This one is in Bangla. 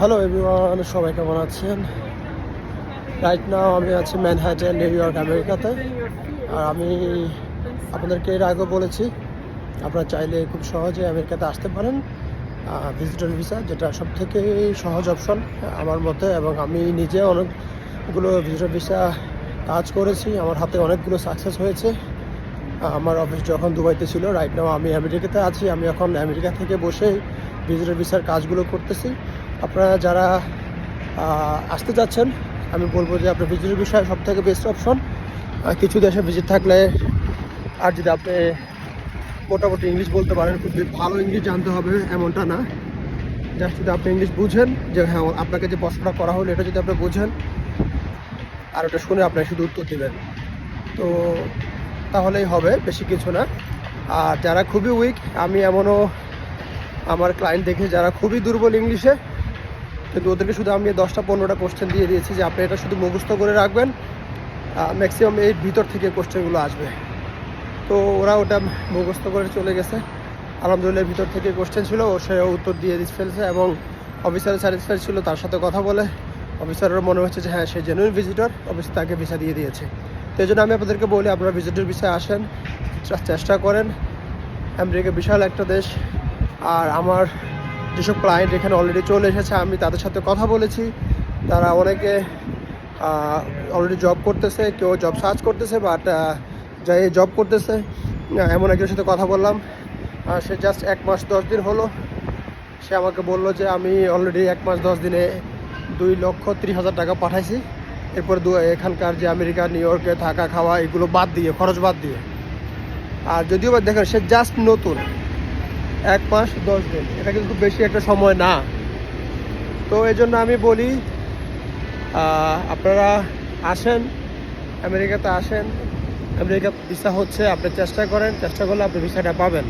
হ্যালো এভরিওয়ান সবাই কেমন আছেন? রাইট নাও আমি আছি ম্যানহাটন নিউ ইয়র্ক আমেরিকাতে আর আমি আপনাদেরকে এর আগেও বলেছি, আপনারা চাইলে খুব সহজে আমেরিকাতে আসতে পারেন ভিজিটর ভিসা যেটা সব থেকে সহজ অপশন আমার মতে, এবং আমি নিজে অনেকগুলো ভিজিটর ভিসা কাজ করেছি। আমার হাতে অনেকগুলো সাকসেস হয়েছে। আমার অফিস যখন দুবাইতে ছিল রাইট নাও আমি আমেরিকাতে আছি। আমি এখন আমেরিকা থেকে বসেই ভিজিটর ভিসার কাজগুলো করতেছি। আপনারা যারা আসতে যাচ্ছেন, আমি বলব যে আপনার ভিজিটর বিষয় সব থেকে বেস্ট অপশন কিছু দেশে ভিজিট থাকলে, আর যদি আপনি মোটামুটি ইংলিশ বলতে পারেন, খুব ভালো ইংলিশ জানতে হবে, এমনটা না। জাস্ট যদি আপনি ইংলিশ বুঝেন, যে হ্যাঁ আপনাকে যে প্রশ্নটা করা হলো, এটা যদি আপনি বুঝেন, আর ওটা শুনে আপনি শুধু উত্তর দেবেন। তো, তাহলেই হবে, বেশি কিছু না। আর যারা খুবই উইক আমি এমনও আমার ক্লায়েন্ট দেখে যারা খুবই দুর্বল ইংলিশে কিন্তু ওদেরকে শুধু আমি দশটা পনেরোটা কোশ্চেন দিয়ে দিয়েছি যে আপনি এটা শুধু মুখস্থ করে রাখবেন। ম্যাক্সিমাম এই ভিতর থেকে কোশ্চেনগুলো আসবে। তো ওরা ওটা মুখস্থ করে চলে গেছে। আলহামদুলিল্লাহ ভিতর থেকে কোশ্চেন ছিল, ও সে উত্তর দিয়ে ফেলছে এবং অফিসার স্যাটিসফাইড ছিল, তার সাথে কথা বলে। অফিসারের মনে হচ্ছে যে হ্যাঁ সে জেনুইন ভিজিটর অফিস তাকে ভিসা দিয়ে দিয়েছে। তো এই জন্য আমি আপনাদেরকে বলি, আপনারা ভিজিটর ভিসা আসেন, চেষ্টা করেন। আমেরিকা বিশাল একটা দেশ, আর আমার যেসব ক্লায়েন্ট এখানে অলরেডি চলে এসেছে, আমি তাদের সাথে কথা বলেছি। তারা অনেকে অলরেডি জব করতেছে, কেউ জব সার্চ করতেছে বাট যাই জব করতেছে এমন একজনের সাথে কথা বললাম। সে জাস্ট এক মাস, দশ দিন হলো। সে আমাকে বলল যে, আমি অলরেডি এক মাস, দশ দিনে দুই লক্ষ ত্রিশ হাজার টাকা পাঠাইছি। এরপরে দু, এখানকার যে আমেরিকা, নিউ ইয়র্কে থাকা, খাওয়া, এগুলো বাদ দিয়ে, খরচ বাদ দিয়ে। আর যদিও বা দেখেন, সে জাস্ট নতুন। এক মাস, দশ দিন। এটা কিন্তু বেশি একটা সময় না। তো এই জন্য আমি বলি আপনারা আসেন, আমেরিকাতে আসেন। আমেরিকা ভিসা হচ্ছে, আপনি চেষ্টা করেন, চেষ্টা করলে আপনি ভিসাটা পাবেন।